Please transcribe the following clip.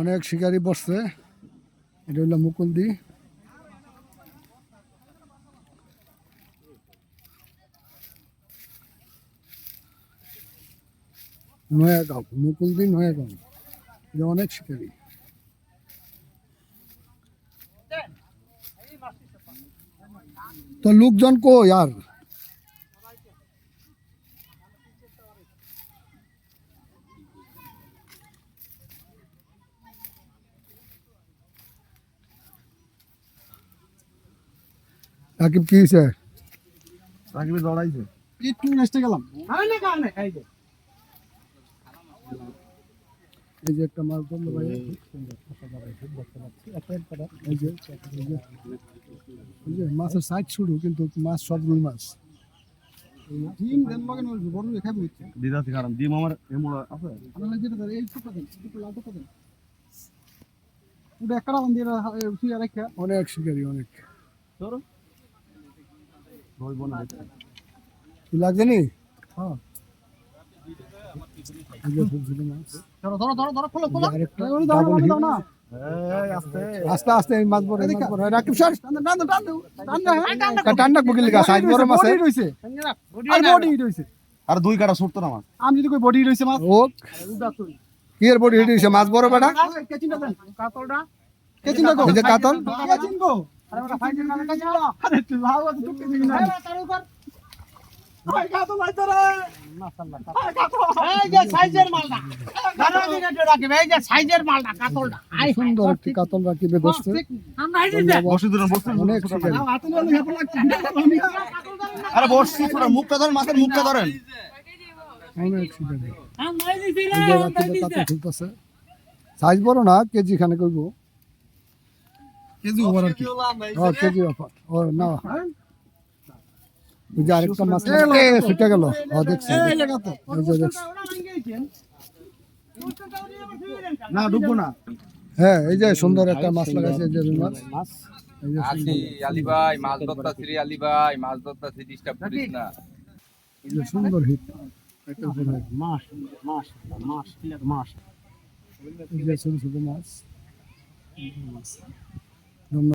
অনেক শিকারি বসছে। এটা হলো মুকুলদি নয়াগাঁও মুকুলদি নয়াগাঁও। এটা অনেক শিকারি। তো লোকজন কো यार রাকিব কি হয়েছে রাকিবে দৌড়াইছে। একটু নেক্সটে গেলাম। এই যে। একটা মাছ ধরলো ভাই। এই যে এই যে মাছের সাইজ শুরু কিন্তু মাছ সব রুই মাছ। ডিম দেন মগেন বড় খাবি হচ্ছে। দিদাসি কারণ ডিম আমার এমন আছে। আমরা যেটা ধরে এই ছোট দেন ছোট লাল ছোট দেন। ওটা একটা বান্দিয়ে শুয়ে রাখা অনেক শিকারি অনেক। কি লাগছে নি? হ্যাঁ। মাছ আস্তে আস্তে। মাছ বড় মাছ রাকিব স্যার টান্ডা বকিল গা সাইজ বড় মাছ রইছে আর বডি রইছে আর দুই কাটা ছুটতো না আমার আমি যদি কই বডি রইছে মাছ? ও। কি এর বডি রইছে মাছ বড় বেটা? কাতলটা। কেচিন কো কাতল। কেচিন গো আরে ওটা ফাইজের নামে কাছে আরে তুই ভাগ আছে তুই কেচিন না। তার উপর। আই কাতল ভাই তোরে। এই যে সাইজের মালটা। গানা দিনে রাখি এই যে সাইজের মালটা কাতলটা। আই সুন্দর একটি কাতল রাকিবে বসছে আমরা হাইতে দে বসে দিলাম বসে অনেক শিকারি হাতুলে হেপা লাগছে আরে বসছি তোরা মুখটা ধরেন মাছের মুখটা ধরেন। অনেক শিকারি আমরা হাইতে এই যে রাকিবে কাতল খুলতেছে। সাইজ বড় না কেজি খানে কইব কেজি ওভার আর কি? ও কেজি অফার ও না। ওই যে আরেকটা মাছ এ ছুটে গেল। ও দেখছি। এই যে দেখছি। না ডুববো না। হ্যাঁ এই যে সুন্দর একটা মাছ লাগাইছে এই যে মাছ। এই যে আছি আলী ভাই মাছ ধরতা শ্রী আলী ভাই মাছ ধরতা শ্রী ডিস্টার্ব করিস না। সুন্দর হিট। একটা মাস মাস ছোট ছোট মাছ। No.